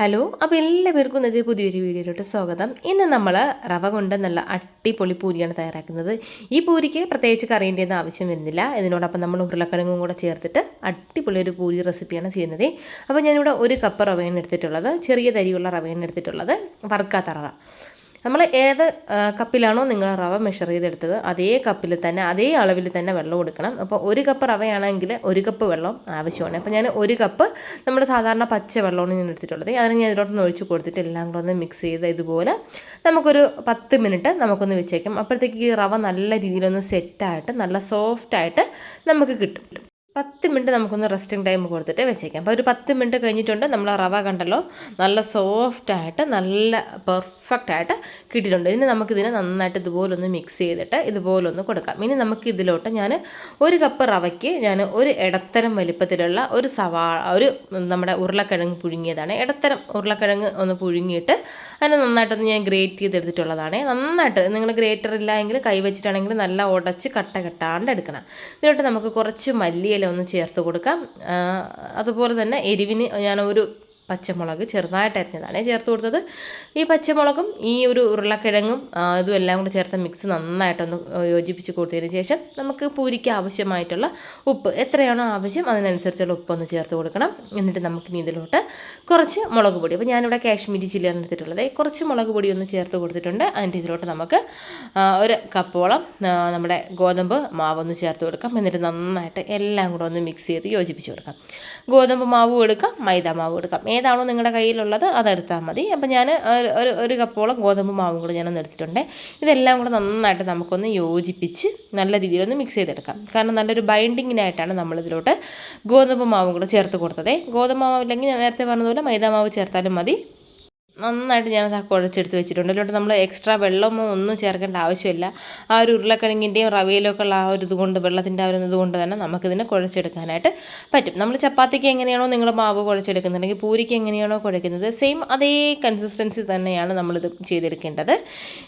Hello അപ്പോൾ എല്ലാവർക്കും ഇന്നത്തെ പുതിയൊരു വീഡിയോയിലോട്ട് സ്വാഗതം. ഇന്ന് നമ്മൾ റവ കൊണ്ട് നല്ല അടിപൊളി പൂരിയാണ് തയ്യാറാക്കുന്നത്. ഈ പൂരിക്ക് പ്രത്യേകിച്ച് കറീന്റെ ഒന്നും ആവശ്യം വരുന്നില്ല. ഇതിനോടൊപ്പം നമ്മൾ ഉരുളക്കിഴങ്ങും കൂടെ ചേർത്തിട്ട് അടിപൊളി ഒരു പൂരി റെസിപ്പിയാണ് ചെയ്യുന്നത്. അപ്പോൾ ഞാനിവിടെ ഒരു കപ്പ് റവയാണ് എടുത്തിട്ടുള്ളത്. ചെറിയ തരിയുള്ള റവയാണ് എടുത്തിട്ടുള്ളത്. വറുക്കാത്ത റവ. നമ്മൾ ഏത് കപ്പിലാണോ നിങ്ങൾ റവ മെഷർ ചെയ്തെടുത്തത് അതേ കപ്പിൽ തന്നെ അതേ അളവിൽ തന്നെ വെള്ളം കൊടുക്കണം. അപ്പോൾ ഒരു കപ്പ് റവയാണെങ്കിൽ ഒരു കപ്പ് വെള്ളം ആവശ്യമാണ്. അപ്പോൾ ഞാൻ ഒരു കപ്പ് നമ്മുടെ സാധാരണ പച്ച വെള്ളമാണ് ഞാൻ എടുത്തിട്ടുള്ളത്. അതിന് ഞാൻ ഇതിലോട്ടൊന്ന് ഒഴിച്ച് കൊടുത്തിട്ട് എല്ലാം കൂടെ ഒന്ന് മിക്സ് ചെയ്ത് ഇതുപോലെ നമുക്കൊരു പത്ത് മിനിറ്റ് നമുക്കൊന്ന് വെച്ചേക്കാം. അപ്പോഴത്തേക്ക് ഈ റവ നല്ല രീതിയിലൊന്ന് സെറ്റായിട്ട് നല്ല സോഫ്റ്റായിട്ട് നമുക്ക് കിട്ടും. പത്ത് മിനിറ്റ് നമുക്കൊന്ന് റെസ്റ്റിംഗ് ടൈം കൊടുത്തിട്ട് വെച്ചേക്കാം. അപ്പോൾ ഒരു പത്ത് മിനിറ്റ് കഴിഞ്ഞിട്ടുണ്ട്. നമ്മൾ റവ കണ്ടല്ലോ? നല്ല സോഫ്റ്റായിട്ട് നല്ല പെർഫെക്റ്റ് ആയിട്ട് കിട്ടിയിട്ടുണ്ട്. ഇനി നമുക്കിതിനെ നന്നായിട്ട് ഇതുപോലൊന്ന് മിക്സ് ചെയ്തിട്ട് ഇതുപോലൊന്ന് കൊടുക്കാം. ഇനി നമുക്ക് ഇതിലോട്ട് ഞാൻ ഒരു കപ്പ് റവയ്ക്ക് ഞാൻ ഒരു ഇടത്തരം വലിപ്പത്തിലുള്ള ഒരു സവാള ഒരു നമ്മുടെ ഉരുളക്കിഴങ്ങ് പുഴുങ്ങിയതാണ്. ഇടത്തരം ഉരുളക്കിഴങ്ങ് ഒന്ന് പുഴുങ്ങിയിട്ട് അതിനെ നന്നായിട്ടൊന്ന് ഞാൻ ഗ്രേറ്റ് ചെയ്തെടുത്തിട്ടുള്ളതാണ്. നന്നായിട്ട് നിങ്ങൾ ഗ്രേറ്റർ ഇല്ല എങ്കിൽ കൈ വെച്ചിട്ടാണെങ്കിൽ നല്ല ഉടച്ച് കട്ട കെട്ടാണ്ട് എടുക്കണം. ഇതിലോട്ട് നമുക്ക് കുറച്ച് മല്ലിയില ഒന്ന് ചേർത്ത് കൊടുക്കാം. അതുപോലെ തന്നെ എരിവിന് ഞാൻ ഒരു പച്ചമുളക് ചെറുതായിട്ട് അരിഞ്ഞതാണ്. ചേർത്ത് കൊടുത്തത് ഈ പച്ചമുളകും ഈ ഒരു ഉരുളക്കിഴങ്ങും ഇതും എല്ലാം കൂടി ചേർത്ത മിക്സ് നന്നായിട്ടൊന്ന് യോജിപ്പിച്ച് കൊടുത്തതിന് ശേഷം നമുക്ക് പൂരിക്ക് ആവശ്യമായിട്ടുള്ള ഉപ്പ് എത്രയാണോ ആവശ്യം അതിനനുസരിച്ചുള്ള ഉപ്പൊന്ന് ചേർത്ത് കൊടുക്കണം. എന്നിട്ട് നമുക്ക് ഇതിലോട്ട് കുറച്ച് മുളക് പൊടി. അപ്പോൾ ഞാനിവിടെ കാശ്മീരി ചില്ലിയാണ് എടുത്തിട്ടുള്ളത്. കുറച്ച് മുളക് പൊടി ഒന്ന് ചേർത്ത് കൊടുത്തിട്ടുണ്ട്. അതിന്റെ ഇതിലോട്ട് നമുക്ക് ഒരു കപ്പോളം നമ്മുടെ ഗോതമ്പ് മാവൊന്ന് ചേർത്ത് കൊടുക്കാം. എന്നിട്ട് നന്നായിട്ട് എല്ലാം കൂടെ ഒന്ന് മിക്സ് ചെയ്ത് യോജിപ്പിച്ച് കൊടുക്കാം. ഗോതമ്പ് മാവും എടുക്കാം മൈദ മാവും എടുക്കാം. ഏതാണോ നിങ്ങളുടെ കയ്യിലുള്ളത് അതെടുത്താൽ മതി. അപ്പോൾ ഞാൻ ഒരു ഒരു കപ്പോളം ഗോതമ്പ് മാവും കൂടെ ഞാനൊന്ന് എടുത്തിട്ടുണ്ട്. ഇതെല്ലാം കൂടെ നന്നായിട്ട് നമുക്കൊന്ന് യോജിപ്പിച്ച് നല്ല രീതിയിലൊന്ന് മിക്സ് ചെയ്തെടുക്കാം. കാരണം നല്ലൊരു ബൈൻഡിങ്ങിനായിട്ടാണ് നമ്മളിതിലോട്ട് ഗോതമ്പ് മാവും കൂടെ ചേർത്ത് കൊടുത്തത്. ഗോതമ്പ് മാവില്ലെങ്കിൽ ഞാൻ നേരത്തെ പറഞ്ഞതുപോലെ മൈദാ മാവ് ചേർത്താലും മതി. നന്നായിട്ട് ഞാനത് ആ കുഴച്ചെടുത്ത് വെച്ചിട്ടുണ്ട്. അതിലോട്ട് നമ്മൾ എക്സ്ട്രാ വെള്ളമോ ഒന്നും ചേർക്കേണ്ട ആവശ്യമില്ല. ആ ഒരു ഉരുളക്കിഴങ്ങിന്റെയും റവയിലൊക്കെ ഉള്ള ആ ഒരു ഇതുകൊണ്ട് വെള്ളത്തിന്റെ ആ ഒരു ഇതുകൊണ്ട് തന്നെ നമുക്കിതിനെ കുഴച്ചെടുക്കാനായിട്ട് പറ്റും. നമ്മൾ ചപ്പാത്തിക്ക് എങ്ങനെയാണോ നിങ്ങൾ മാവ് കുഴച്ചെടുക്കുന്നുണ്ടെങ്കിൽ പൂരിക്ക് എങ്ങനെയാണോ കുഴക്കുന്നത് സെയിം അതേ കൺസിസ്റ്റൻസി തന്നെയാണ് നമ്മളിത് ചെയ്തെടുക്കേണ്ടത്.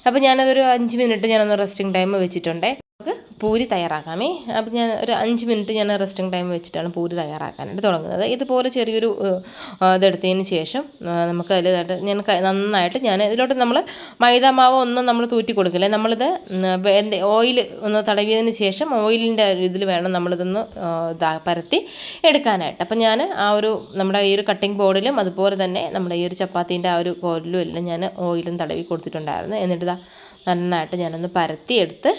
അപ്പോൾ ഞാനതൊരു അഞ്ച് മിനിറ്റ് ഞാനൊന്ന് റെസ്റ്റിംഗ് ടൈം വെച്ചിട്ടുണ്ട്. നമുക്ക് പൂരി തയ്യാറാക്കാമേ. അപ്പോൾ ഞാൻ ഒരു അഞ്ച് മിനിറ്റ് ഞാൻ റെസ്റ്റിംഗ് ടൈം വെച്ചിട്ടാണ് പൂരി തയ്യാറാക്കാനായിട്ട് തുടങ്ങുന്നത്. ഇതുപോലെ ചെറിയൊരു ഇതെടുത്തതിന് ശേഷം നമുക്ക് അതിലായിട്ട് ഞാൻ നന്നായിട്ട് ഞാൻ ഇതിലോട്ട് നമ്മൾ മൈദ മാവ് ഒന്നും നമ്മൾ തൂറ്റി കൊടുക്കില്ല. നമ്മളിത് ഓയിൽ ഒന്ന് തടവിയതിന് ശേഷം ഓയിലിന്റെ ഇതിൽ വേണം നമ്മളിതൊന്ന് പരത്തി എടുക്കാനായിട്ട്. അപ്പം ഞാൻ ആ ഒരു നമ്മുടെ ഈ ഒരു കട്ടിംഗ് ബോർഡിലും അതുപോലെ തന്നെ നമ്മുടെ ഈ ഒരു ചപ്പാത്തീന്റെ ആ ഒരു കോലിലും എല്ലാം ഞാൻ ഓയിലും തടവി കൊടുത്തിട്ടുണ്ടായിരുന്നു. എന്നിട്ട് നന്നായിട്ട് ഞാനൊന്ന് പരത്തി എടുത്ത്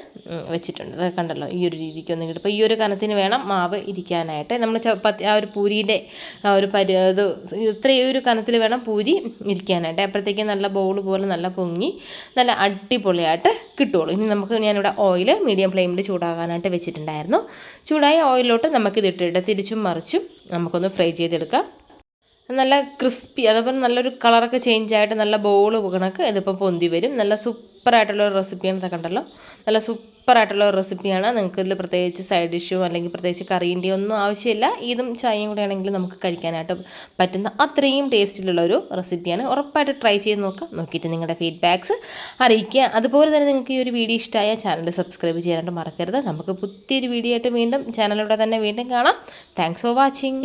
വെച്ചിട്ടുണ്ട്. കണ്ടല്ലോ ഈ ഒരു രീതിക്ക് ഒന്ന് കിട്ടും അപ്പോൾ ഈ ഒരു കനത്തിന് വേണം മാവ് ഇരിക്കാനായിട്ട്. നമ്മൾ ചപ്പാത്തി ആ ഒരു പൂരിയുടെ ആ ഒരു പരി ഇത് ഇത്രയും ഒരു കനത്തിൽ വേണം പൂരി ഇരിക്കാനായിട്ട്. അപ്പോഴത്തേക്കും നല്ല ബോൾ പോലെ നല്ല പൊങ്ങി നല്ല അടിപൊളിയായിട്ട് കിട്ടുള്ളൂ ഇനി നമുക്ക് ഞാനിവിടെ ഓയിൽ മീഡിയം ഫ്ലെയിമിൽ ചൂടാകാനായിട്ട് വെച്ചിട്ടുണ്ടായിരുന്നു. ചൂടായ ഓയിലോട്ട് നമുക്കിത് ഇട്ടിട്ട് തിരിച്ചും മറിച്ചും നമുക്കൊന്ന് ഫ്രൈ ചെയ്തെടുക്കാം. നല്ല ക്രിസ്പി അതേപോലെ നല്ലൊരു കളറൊക്കെ ചേഞ്ച് ആയിട്ട് നല്ല ബോൾ കണക്ക് ഇതിപ്പോൾ പൊന്തി വരും. നല്ല സൂപ്പറായിട്ടുള്ള ഒരു റെസിപ്പിയാണ് കണ്ടല്ലോ. നല്ല സൂപ്പറായിട്ടുള്ള ഒരു റെസിപ്പിയാണ് നിങ്ങൾക്ക് ഇതിൽ പ്രത്യേകിച്ച് സൈഡ് ഡിഷോ അല്ലെങ്കിൽ പ്രത്യേകിച്ച് കറീന്റെയോ ഒന്നും ആവശ്യമില്ല. ഇതും ചായയും കൂടെ ആണെങ്കിൽ നമുക്ക് കഴിക്കാനായിട്ട് പറ്റുന്ന അത്രയും ടേസ്റ്റിലുള്ള ഒരു റെസിപ്പിയാണ് ഉറപ്പായിട്ട് ട്രൈ ചെയ്ത് നോക്കുക. നോക്കിയിട്ട് നിങ്ങളുടെ ഫീഡ്ബാക്ക്സ് അറിയിക്കുക. അതുപോലെ തന്നെ നിങ്ങൾക്ക് ഈ ഒരു വീഡിയോ ഇഷ്ടമായ ചാനൽ സബ്സ്ക്രൈബ് ചെയ്യാനായിട്ട് മറക്കരുത്. നമുക്ക് പുതിയൊരു വീഡിയോ ആയിട്ട് വീണ്ടും ചാനലിലൂടെ തന്നെ വീണ്ടും കാണാം. Thanks for watching